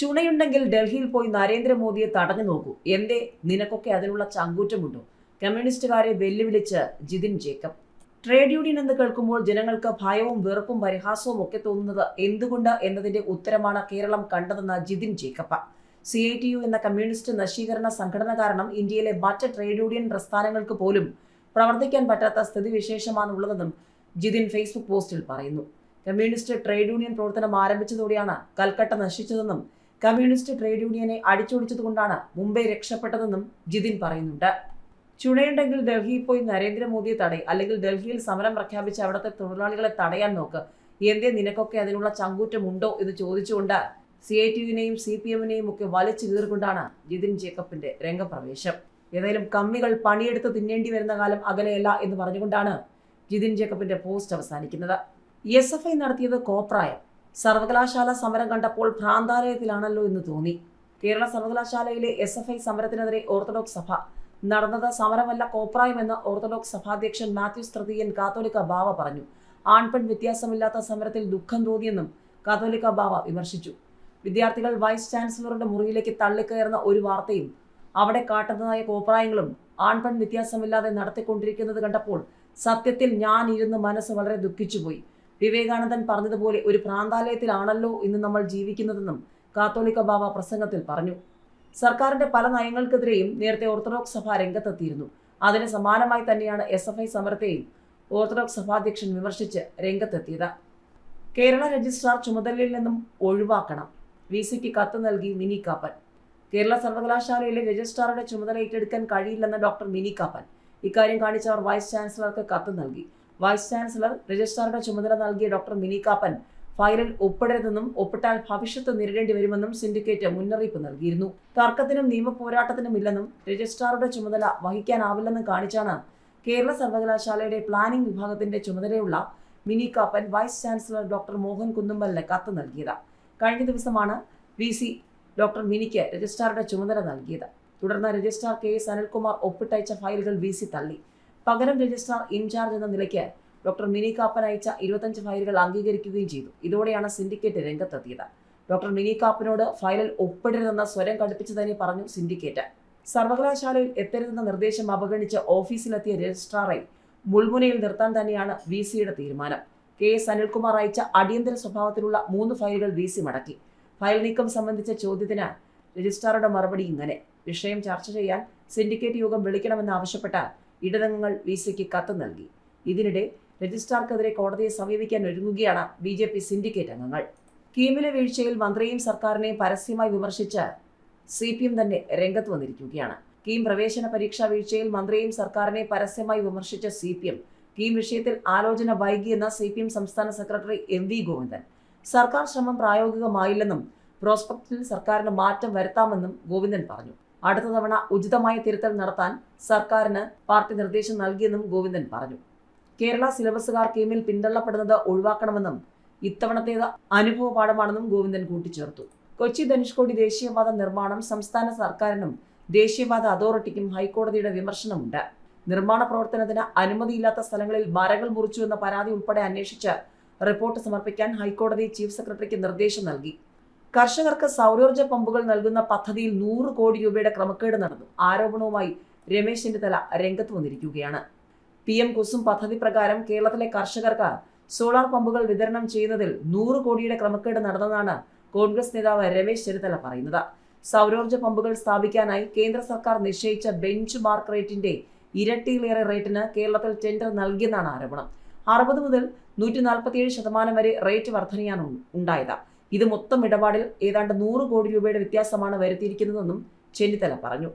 ചുണയുണ്ടെങ്കിൽ ഡൽഹിയിൽ പോയി നരേന്ദ്രമോദിയെ തടഞ്ഞു നോക്കൂ. എന്തേ? നിനക്കൊക്കെ അതിനുള്ള ചങ്കൂറ്റമുണ്ടോ? കമ്മ്യൂണിസ്റ്റുകാരെ വെല്ലുവിളിച്ച് ജിതിൻ ജേക്കബ്. ട്രേഡ് യൂണിയൻ എന്ന് കേൾക്കുമ്പോൾ ജനങ്ങൾക്ക് ഭയവും വെറുപ്പും പരിഹാസവും ഒക്കെ തോന്നുന്നത് എന്തുകൊണ്ട് എന്നതിന്റെ ഉത്തരമാണ് കേരളം കണ്ടതെന്ന് Jithin Jacob. C I T U എന്ന കമ്മ്യൂണിസ്റ്റ് നശീകരണ സംഘടന കാരണം ഇന്ത്യയിലെ മറ്റ് ട്രേഡ് യൂണിയൻ പ്രസ്ഥാനങ്ങൾക്ക് പോലും പ്രവർത്തിക്കാൻ പറ്റാത്ത സ്ഥിതിവിശേഷമാണുള്ളതെന്നും ജിതിൻ ഫേസ്ബുക്ക് പോസ്റ്റിൽ പറയുന്നു. കമ്മ്യൂണിസ്റ്റ് ട്രേഡ് യൂണിയൻ പ്രവർത്തനം ആരംഭിച്ചതോടെയാണ് കൽക്കട്ട നശിച്ചതെന്നും കമ്മ്യൂണിസ്റ്റ് ട്രേഡ് യൂണിയനെ അടിച്ചൊടിച്ചതുകൊണ്ടാണ് മുംബൈ രക്ഷപ്പെട്ടതെന്നും ജിതിൻ പറയുന്നുണ്ട്. ചുണയുണ്ടെങ്കിൽ ഡൽഹിയിൽ പോയി നരേന്ദ്രമോദിയെ തടയും അല്ലെങ്കിൽ ഡൽഹിയിൽ സമരം പ്രഖ്യാപിച്ച് അവിടുത്തെ തൊഴിലാളികളെ തടയാൻ നോക്ക്. എന്തേ നിനക്കൊക്കെ അതിനുള്ള ചങ്കൂറ്റമുണ്ടോ എന്ന് ചോദിച്ചുകൊണ്ട് സി ഐ ടി യുവിനെയും സി പി എമ്മിനെയും ഒക്കെ വലിച്ചു കീറിക്കൊണ്ടാണ് ജിതിൻ ജേക്കബിന്റെ രംഗപ്രവേശം. ഏതായാലും കമ്മികൾ പണിയെടുത്ത് തിന്നേണ്ടി വരുന്ന കാലം അകലെയല്ല എന്ന് പറഞ്ഞുകൊണ്ടാണ് ജിതിൻ ജേക്കബിന്റെ പോസ്റ്റ് അവസാനിക്കുന്നത്. എസ് എഫ് ഐ നടത്തിയത് കോപ്രായം. സർവകലാശാല സമരം കണ്ടപ്പോൾ ഭ്രാന്താലയത്തിലാണല്ലോ എന്ന് തോന്നി. കേരള സർവകലാശാലയിലെ എസ് എഫ് ഐ സമരത്തിനെതിരെ ഓർത്തഡോക്സ് സഭ. നടന്നത് സമരമല്ല കോപ്രായമെന്ന് ഓർത്തഡോക്സ് സഭാധ്യക്ഷൻ മാത്യൂസ് തൃതീയൻ കാത്തോലിക്ക ബാവ പറഞ്ഞു. ആൺപെൺ വ്യത്യാസമില്ലാത്ത സമരത്തിൽ ദുഃഖം തോന്നിയെന്നും കാത്തോലിക്ക ബാവ വിമർശിച്ചു. വിദ്യാർത്ഥികൾ വൈസ് ചാൻസലറുടെ മുറിയിലേക്ക് തള്ളിക്കയറുന്ന ഒരു വാർത്തയും അവിടെ കാട്ടുന്നതായ കോപ്രായങ്ങളും ആൺപെൺ വ്യത്യാസമില്ലാതെ നടത്തിക്കൊണ്ടിരിക്കുന്നത് കണ്ടപ്പോൾ സത്യത്തിൽ ഞാൻ ഇരുന്ന് മനസ്സ് വളരെ ദുഃഖിച്ചുപോയി. വിവേകാനന്ദൻ പറഞ്ഞതുപോലെ ഒരു പ്രാന്താലയത്തിലാണല്ലോ ഇന്ന് നമ്മൾ ജീവിക്കുന്നതെന്നും കാത്തോലിക്ക ബാബ പ്രസംഗത്തിൽ പറഞ്ഞു. സർക്കാരിന്റെ പല നയങ്ങൾക്കെതിരെയും നേരത്തെ ഓർത്തഡോക്സ് സഭ രംഗത്തെത്തിയിരുന്നു. അതിന് സമാനമായി തന്നെയാണ് എസ് എഫ് ഐ സമരത്തെയും ഓർത്തഡോക്സ് സഭാധ്യക്ഷൻ വിമർശിച്ച് രംഗത്തെത്തിയത്. കേരള രജിസ്ട്രാർ ചുമതലയിൽ നിന്നും ഒഴിവാക്കണം. വി സിക്ക് കത്ത് നൽകി മിനി കാപ്പൻ. കേരള സർവകലാശാലയിലെ രജിസ്ട്രാറുടെ ചുമതല ഏറ്റെടുക്കാൻ കഴിയില്ലെന്ന് ഡോക്ടർ മിനി കാപ്പൻ. ഇക്കാര്യം കാണിച്ചവർ വൈസ് ചാൻസലർക്ക് കത്ത് നൽകി. വൈസ് ചാൻസലർ രജിസ്ട്രാറുടെ ചുമതല നൽകിയ ഡോക്ടർ മിനി കാപ്പൻ ഫയലിൽ ഒപ്പിടരുതെന്നും ഒപ്പിട്ടാൽ ഭവിഷ്യത്ത് നേരിടേണ്ടി വരുമെന്നും സിൻഡിക്കേറ്റ് മുന്നറിയിപ്പ് നൽകിയിരുന്നു. തർക്കത്തിനും നിയമ പോരാട്ടത്തിനും ഇല്ലെന്നും രജിസ്ട്രാറുടെ ചുമതല വഹിക്കാനാവില്ലെന്നും കാണിച്ചാണ് കേരള സർവകലാശാലയുടെ പ്ലാനിംഗ് വിഭാഗത്തിന്റെ ചുമതലയുള്ള Mini Kappan vice chancellor doctor Mohan കുന്നുമ്പലിന് കത്ത് നൽകിയത്. കഴിഞ്ഞ ദിവസമാണ് വി സി ഡോക്ടർ മിനിക്ക് രജിസ്ട്രാറുടെ ചുമതല നൽകിയത്. തുടർന്ന് രജിസ്ട്രാർ കെ എസ് അനിൽകുമാർ ഒപ്പിട്ടയച്ച ഫയലുകൾ വി സി തള്ളി. പകരം രജിസ്ട്രാർ ഇൻചാർജ് എന്ന നിലയ്ക്ക് ഡോക്ടർ മിനി കാപ്പൻ അയച്ച ഇരുപത്തഞ്ച് ഫയലുകൾ അംഗീകരിക്കുകയും ചെയ്തു. ഇതോടെയാണ് സിൻഡിക്കേറ്റ് രംഗത്തെത്തിയത്. ഡോക്ടർ മിനി കാപ്പനോട് ഫയലിൽ ഒപ്പിടരുതെന്ന സ്വരം കടുപ്പിച്ചതിനെ പറഞ്ഞു സിൻഡിക്കേറ്റ്. സർവകലാശാലയിൽ എത്തരുതെന്ന നിർദ്ദേശം അവഗണിച്ച് ഓഫീസിലെത്തിയ രജിസ്ട്രാറെ മുൾമുനയിൽ നിർത്താൻ തന്നെയാണ് വി സിയുടെ തീരുമാനം. കെ എസ് അനിൽകുമാർ അയച്ച അടിയന്തര സ്വഭാവത്തിലുള്ള മൂന്ന് ഫയലുകൾ വി സി മടക്കി. ഫയൽ നീക്കം സംബന്ധിച്ച ചോദ്യത്തിന് രജിസ്ട്രാറുടെ മറുപടി ഇങ്ങനെ. വിഷയം ചർച്ച ചെയ്യാൻ സിൻഡിക്കേറ്റ് യോഗം വിളിക്കണമെന്ന് ആവശ്യപ്പെട്ട ഇടതംഗങ്ങൾ വി സിക്ക് കത്ത് നൽകി. ഇതിനിടെ രജിസ്ട്രാർക്കെതിരെ കോടതിയെ സമീപിക്കാൻ ഒരുങ്ങുകയാണ് ബി ജെ പി സിൻഡിക്കേറ്റ് അംഗങ്ങൾ. കീമിലെ വീഴ്ചയിൽ മന്ത്രിയും സർക്കാരിനെയും പരസ്യമായി വിമർശിച്ച് സി പി എം തന്നെ രംഗത്ത് വന്നിരിക്കുകയാണ്. കീം പ്രവേശന പരീക്ഷാ വീഴ്ചയിൽ മന്ത്രിയും സർക്കാരിനെയും പരസ്യമായി വിമർശിച്ച സി പി എം കീം വിഷയത്തിൽ ആലോചന വൈകിയെന്ന സി പി എം സംസ്ഥാന സെക്രട്ടറി എം വി ഗോവിന്ദൻ. സർക്കാർ ശ്രമം പ്രായോഗികമായില്ലെന്നും പ്രോസ്പെക്റ്റിൽ സർക്കാരിന് മാറ്റം വരുത്താമെന്നും ഗോവിന്ദൻ പറഞ്ഞു. അടുത്ത തവണ ഉചിതമായ തിരുത്തൽ നടത്താൻ സർക്കാരിന് പാർട്ടി നിർദ്ദേശം നൽകിയെന്നും ഗോവിന്ദൻ പറഞ്ഞു. കേരള സിലബസുകാർ കീമിൽ പിന്തള്ളപ്പെടുന്നത് ഒഴിവാക്കണമെന്നും ഇത്തവണത്തേത് അനുഭവ പാഠമാണെന്നും ഗോവിന്ദൻ കൂട്ടിച്ചേർത്തു. കൊച്ചി ധനുഷ്കോടി ദേശീയപാത നിർമ്മാണം സംസ്ഥാന സർക്കാരിനും ദേശീയപാത അതോറിറ്റിക്കും ഹൈക്കോടതിയുടെ വിമർശനമുണ്ട്. നിർമ്മാണ പ്രവർത്തനത്തിന് അനുമതിയില്ലാത്ത സ്ഥലങ്ങളിൽ മരങ്ങൾ മുറിച്ചു എന്ന പരാതി ഉൾപ്പെടെ അന്വേഷിച്ച് റിപ്പോർട്ട് സമർപ്പിക്കാൻ ഹൈക്കോടതി ചീഫ് സെക്രട്ടറിക്ക് നിർദ്ദേശം നൽകി. കർഷകർക്ക് സൗരോർജ പമ്പുകൾ നൽകുന്ന പദ്ധതിയിൽ നൂറ് കോടി രൂപയുടെ ക്രമക്കേട് നടന്നു. ആരോപണവുമായി രമേശ് തല രംഗത്ത് വന്നിരിക്കുകയാണ്. പി എം കുസും പദ്ധതി പ്രകാരം കേരളത്തിലെ കർഷകർക്ക് സോളാർ പമ്പുകൾ വിതരണം ചെയ്യുന്നതിൽ നൂറ് കോടിയുടെ ക്രമക്കേട് നടന്നതാണ് കോൺഗ്രസ് നേതാവ് രമേശ് ചെന്നിത്തല പറയുന്നത്. സൗരോർജ പമ്പുകൾ സ്ഥാപിക്കാനായി കേന്ദ്ര സർക്കാർ നിശ്ചയിച്ച ബെഞ്ച് മാർക്ക് റേറ്റിന്റെ ഇരട്ടിയിലേറെ റേറ്റിന് കേരളത്തിൽ ടെൻഡർ നൽകിയെന്നാണ് ആരോപണം. അറുപത് മുതൽ നൂറ്റി നാൽപ്പത്തിയേഴ് ശതമാനം വരെ റേറ്റ് വർധനയാണ് ഉണ്ടായത്. ഇത് മൊത്തം ഇടപാടിൽ ഏതാണ്ട് നൂറ് കോടി രൂപയുടെ വ്യത്യാസമാണ് വരുത്തിയിരിക്കുന്നതെന്നും ചെന്നിത്തല പറഞ്ഞു.